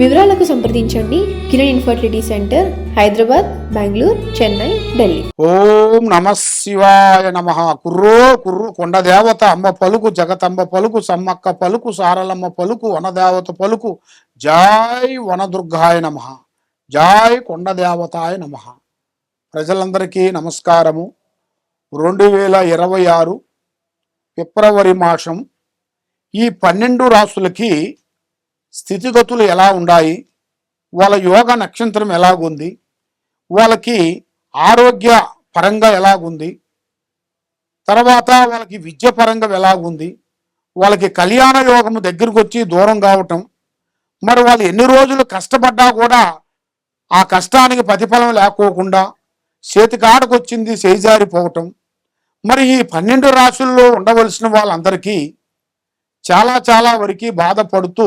వివరాలకు సంప్రదించండి. Kiran infertility centre Hyderabad Bengaluru Chennai Delhi. ఓం నమ శివాయ నమ. కుర్రో కుర్రు కొండ దేవత అమ్మ పలుకు జగతంబ పలుకు సమ్మక్క పలుకు సారలమ్మ పలుకు వనదేవత పలుకు. జాయ్ వనదుర్గాయ నమ. జాయ్ కొండ దేవతాయ నమ. ప్రజలందరికీ నమస్కారము. రెండు వేల ఇరవై ఆరు ఫిబ్రవరి మాసం ఈ పన్నెండు రాసులకి స్థితిగతులు ఎలా ఉన్నాయి వాళ్ళ యోగ నక్షత్రం ఎలాగుంది? వాళ్ళకి ఆరోగ్య పరంగా ఎలాగుంది? తర్వాత వాళ్ళకి విద్య పరంగా ఎలాగుంది? వాళ్ళకి కళ్యాణ యోగము దగ్గరకు వచ్చి దూరం కావటం. మరి వాళ్ళు ఎన్ని రోజులు కష్టపడ్డా కూడా ఆ కష్టానికి ప్రతిఫలం లేకోకుండా చేతికాడకు వచ్చింది చేజారిపోవటం. మరి ఈ పన్నెండు రాసుల్లో ఉండవలసిన వాళ్ళందరికీ చాలా చాలా వరకు బాధపడుతూ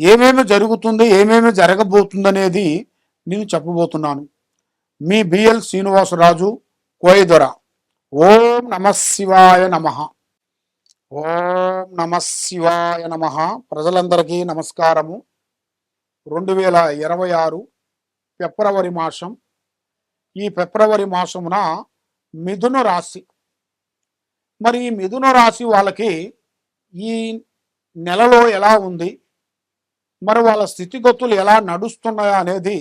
ఏమేమి జరుగుతుంది ఏమేమి జరగబోతుంది అనేది నేను చెప్పబోతున్నాను. మీ బిఎల్ శ్రీనివాసరాజు కోయదొర. ఓం నమ శివాయ నమ. ఓం నమ శివాయ నమ. ప్రజలందరికీ నమస్కారము. రెండు వేల ఇరవై ఆరు ఫిబ్రవరి మాసం. ఈ ఫిబ్రవరి మాసమున మిథున రాశి. మరి ఈ మిథున రాశి వాళ్ళకి ఈ నెలలో ఎలా ఉంది? మరి వాళ్ళ స్థితిగతులు ఎలా నడుస్తున్నాయా అనేది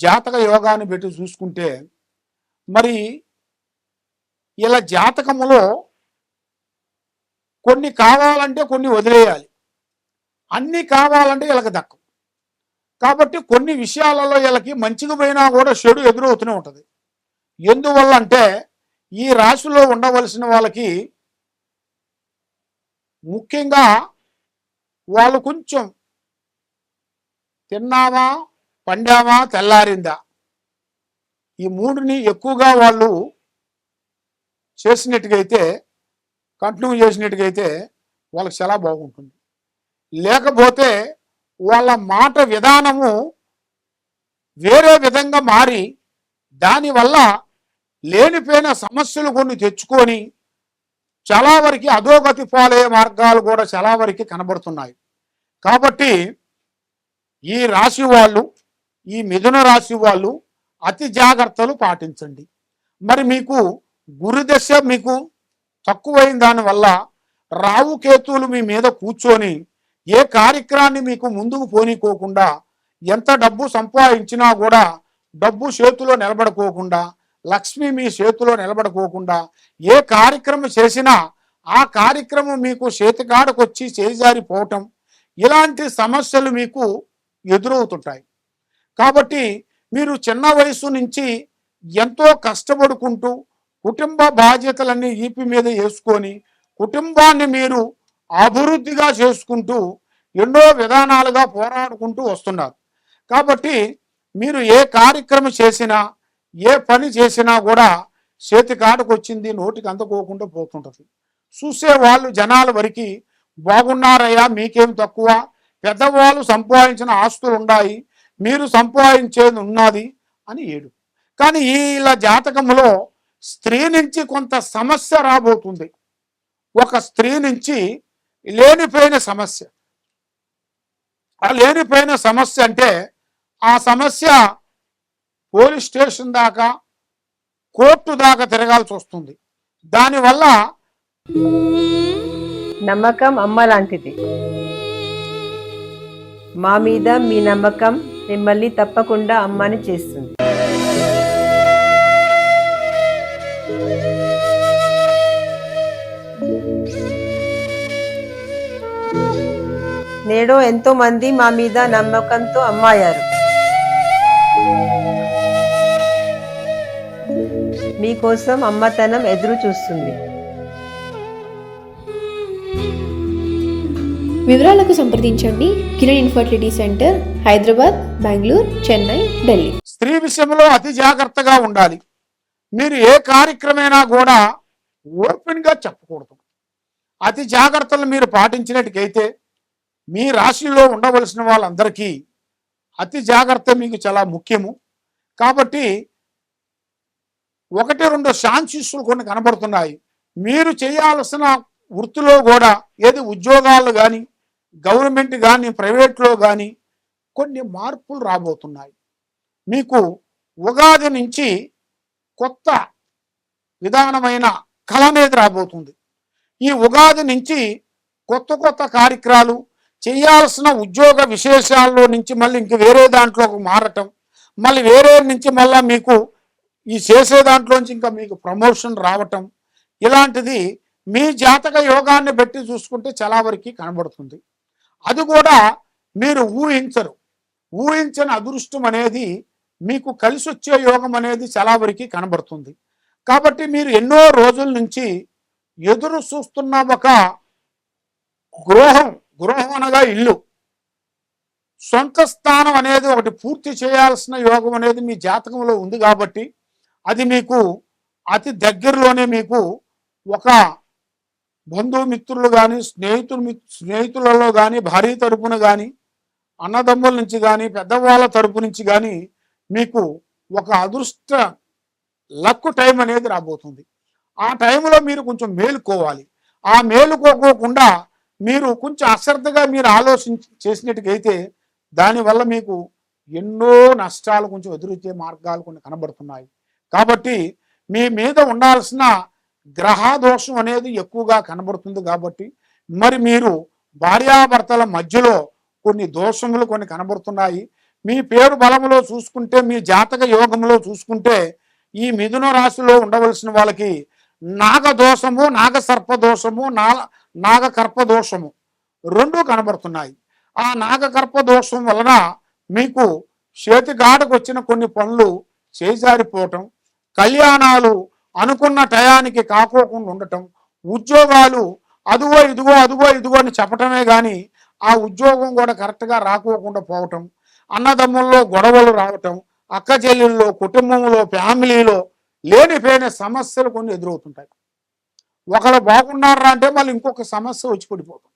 జాతక యోగాన్ని పెట్టి చూసుకుంటే మరి ఇలా జాతకములో కొన్ని కావాలంటే కొన్ని వదిలేయాలి. అన్ని కావాలంటే వీళ్ళకి దక్కం. కాబట్టి కొన్ని విషయాలలో వీళ్ళకి మంచిగా పోయినా కూడా చెడు ఎదురవుతూనే ఉంటుంది. ఎందువల్ల అంటే ఈ రాశిలో ఉండవలసిన వాళ్ళకి ముఖ్యంగా వాళ్ళు కొంచెం తిన్నామా పండామా తెల్లారిందా? ఈ మూడుని ఎక్కువగా వాళ్ళు చేసినట్టుగైతే కంటిన్యూ చేసినట్టుగైతే వాళ్ళకి చాలా బాగుంటుంది. లేకపోతే వాళ్ళ మాట విధానము వేరే విధంగా మారి దానివల్ల లేనిపోయిన సమస్యలు కొన్ని తెచ్చుకొని చాలా వరకు అధోగతి పాలయ్యే మార్గాలు కూడా చాలా వరకు కనబడుతున్నాయి. కాబట్టి ఈ రాశి వాళ్ళు ఈ మిథున రాశి వాళ్ళు అతి జాగ్రత్తలు పాటించండి. మరి మీకు గురుదశ మీకు తక్కువైన దానివల్ల రావు కేతువులు మీ మీద కూర్చొని ఏ కార్యక్రమాన్ని మీకు ముందుకు పోనీకోకుండా ఎంత డబ్బు సంపాదించినా కూడా డబ్బు చేతిలో నిలబడుకోకుండా లక్ష్మి మీ చేతిలో నిలబడుకోకుండా ఏ కార్యక్రమం చేసినా ఆ కార్యక్రమం మీకు చేతికాడకొచ్చి చేజారిపోవటం ఇలాంటి సమస్యలు మీకు ఎదురవుతుంటాయి. కాబట్టి మీరు చిన్న వయసు నుంచి ఎంతో కష్టపడుకుంటూ కుటుంబ బాధ్యతలన్నీ ఈపి మీద వేసుకొని కుటుంబాన్ని మీరు అభివృద్ధిగా చేసుకుంటూ ఎన్నో విధానాలుగా పోరాడుకుంటూ వస్తున్నారు. కాబట్టి మీరు ఏ కార్యక్రమం చేసినా ఏ పని చేసినా కూడా చేతి కాడకు వచ్చింది నోటికి అందుకోకుండా పోతుంటుంది. చూసే వాళ్ళు జనాల వరకు బాగున్నారయ్యా మీకేం తక్కువ? పెద్దవాళ్ళు సంపాదించిన ఆస్తులు ఉన్నాయి మీరు సంపాదించేది ఉన్నది అని ఏడు. కానీ ఇలా జాతకంలో స్త్రీ నుంచి కొంత సమస్య రాబోతుంది. ఒక స్త్రీ నుంచి లేనిపోయిన సమస్య. ఆ లేనిపోయిన సమస్య అంటే ఆ సమస్య పోలీస్ స్టేషన్ దాకా కోర్టు దాకా తిరగాల్సి వస్తుంది. దానివల్ల నమ్మకం అమ్మ లాంటిది. మా మీద మీ నమ్మకం మిమ్మల్ని తప్పకుండా అమ్మని చేస్తుంది. నేడు ఎంతో మంది మా మీద నమ్మకంతో అమ్మాయారు. మీకోసం అమ్మతనం ఎదురు చూస్తుంది. వివరాలకు సంప్రదించండి. Kiran infertility centre Hyderabad Bengaluru Chennai Delhi. స్త్రీ విషయంలో అతి జాగ్రత్తగా ఉండాలి. మీరు ఏ కార్యక్రమైనా కూడా ఓపెన్గా చెప్పకూడదు. అతి జాగ్రత్తలు మీరు పాటించినట్టుకైతే మీ రాశిలో ఉండవలసిన వాళ్ళందరికీ అతి జాగ్రత్త మీకు చాలా ముఖ్యము. కాబట్టి ఒకటి రెండు శాంతిస్సులు కొన్ని కనబడుతున్నాయి మీరు చేయాల్సిన వృత్తిలో కూడా ఏది ఉద్యోగాలు కానీ గవర్నమెంట్ కానీ ప్రైవేట్లో కానీ కొన్ని మార్పులు రాబోతున్నాయి. మీకు ఉగాది నుంచి కొత్త విధానమైన కళ అనేది రాబోతుంది. ఈ ఉగాది నుంచి కొత్త కొత్త కార్యక్రమాలు చేయాల్సిన ఉద్యోగ విశేషాల్లో నుంచి మళ్ళీ ఇంక వేరే దాంట్లోకి మారటం మళ్ళీ వేరే నుంచి మళ్ళీ మీకు ఈ చేసే దాంట్లోంచి ఇంకా మీకు ప్రమోషన్ రావటం ఇలాంటిది మీ జాతక యోగాన్ని బట్టి చూసుకుంటే చాలా వరకు కనబడుతుంది. అది కూడా మీరు ఊహించరు. ఊహించని అదృష్టం అనేది మీకు కలిసి వచ్చే యోగం అనేది చాలా వరకు కనబడుతుంది. కాబట్టి మీరు ఎన్నో రోజుల నుంచి ఎదురు చూస్తున్న ఒక గృహం గృహం అనగా ఇల్లు. సొంత స్థానం అనేది ఒకటి పూర్తి చేయాల్సిన యోగం అనేది మీ జాతకంలో ఉంది కాబట్టి అది మీకు అతి దగ్గరలోనే మీకు ఒక బంధుమిత్రులు కానీ స్నేహితులు మిత్- స్నేహితులలో కానీ భార్య తరపున కానీ అన్నదమ్ముల నుంచి కానీ పెద్దవాళ్ళ తరపు నుంచి కానీ మీకు ఒక అదృష్ట లక్ టైం అనేది రాబోతుంది. ఆ టైంలో మీరు కొంచెం మేలుకోవాలి. ఆ మేలుకోకోకుండా మీరు కొంచెం అశ్రద్ధగా మీరు ఆలోచించి చేసినట్టుకైతే దానివల్ల మీకు ఎన్నో నష్టాలు కొంచెం ఎదురొచ్చే మార్గాలు కొన్ని కనబడుతున్నాయి. కాబట్టి మీ మీద ఉండాల్సిన గ్రహ దోషం అనేది ఎక్కువగా కనబడుతుంది కాబట్టి మరి మీరు భార్యాభర్తల మధ్యలో కొన్ని దోషములు కొన్ని కనబడుతున్నాయి. మీ పేరు బలములో చూసుకుంటే మీ జాతక యోగంలో చూసుకుంటే ఈ మిథున రాశిలో ఉండవలసిన వాళ్ళకి నాగ దోషము దోషము నా నాగకర్ప దోషము రెండు కనబడుతున్నాయి. ఆ నాగకర్ప దోషం వలన మీకు చేతిగాడకు వచ్చిన కొన్ని పనులు చేజారిపోవటం కళ్యాణాలు అనుకున్న టయానికి కాకోకుండా ఉండటం ఉద్యోగాలు అదుగో ఇదిగో అదుగో ఇదిగో అని చెప్పటమే కానీ ఆ ఉద్యోగం కూడా కరెక్ట్గా రాకోకుండా పోవటం అన్నదమ్ముల్లో గొడవలు రావటం అక్క చెల్లెల్లో కుటుంబంలో ఫ్యామిలీలో లేనిపోయిన సమస్యలు కొన్ని ఎదురవుతుంటాయి. ఒకరు బాగున్నారా అంటే మళ్ళీ ఇంకొక సమస్య వచ్చి పడిపోతుంది.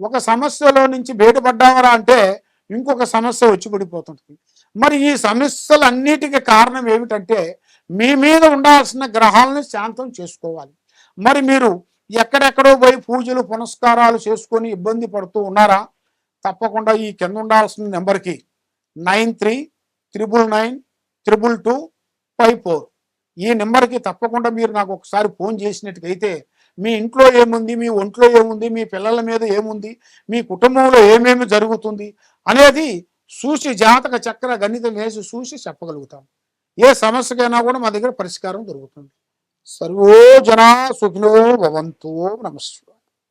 ఒక సమస్యలో నుంచి బయటపడ్డామరా అంటే ఇంకొక సమస్య వచ్చి పడిపోతుంటుంది. మరి ఈ సమస్యలన్నిటికీ కారణం ఏమిటంటే మీ మీద ఉండాల్సిన గ్రహాలను శాంతం చేసుకోవాలి. మరి మీరు ఎక్కడెక్కడో పోయి పూజలు పునస్కారాలు చేసుకొని ఇబ్బంది పడుతూ ఉన్నారా? తప్పకుండా ఈ కింద ఉండాల్సిన నెంబర్కి nine three triple nine triple two five four. ఈ నెంబర్కి తప్పకుండా మీరు నాకు ఒకసారి ఫోన్ చేసినట్టుకైతే మీ ఇంట్లో ఏముంది మీ ఒంట్లో ఏముంది మీ పిల్లల మీద ఏముంది మీ కుటుంబంలో ఏమేమి జరుగుతుంది అనేది చూసి జాతక చక్ర గణితం వేసి చూసి చెప్పగలుగుతాం. ఏ సమస్యకైనా కూడా మా దగ్గర పరిష్కారం దొరుకుతుంది. సర్వో జనా సుఖినో భవంతో నమస్వ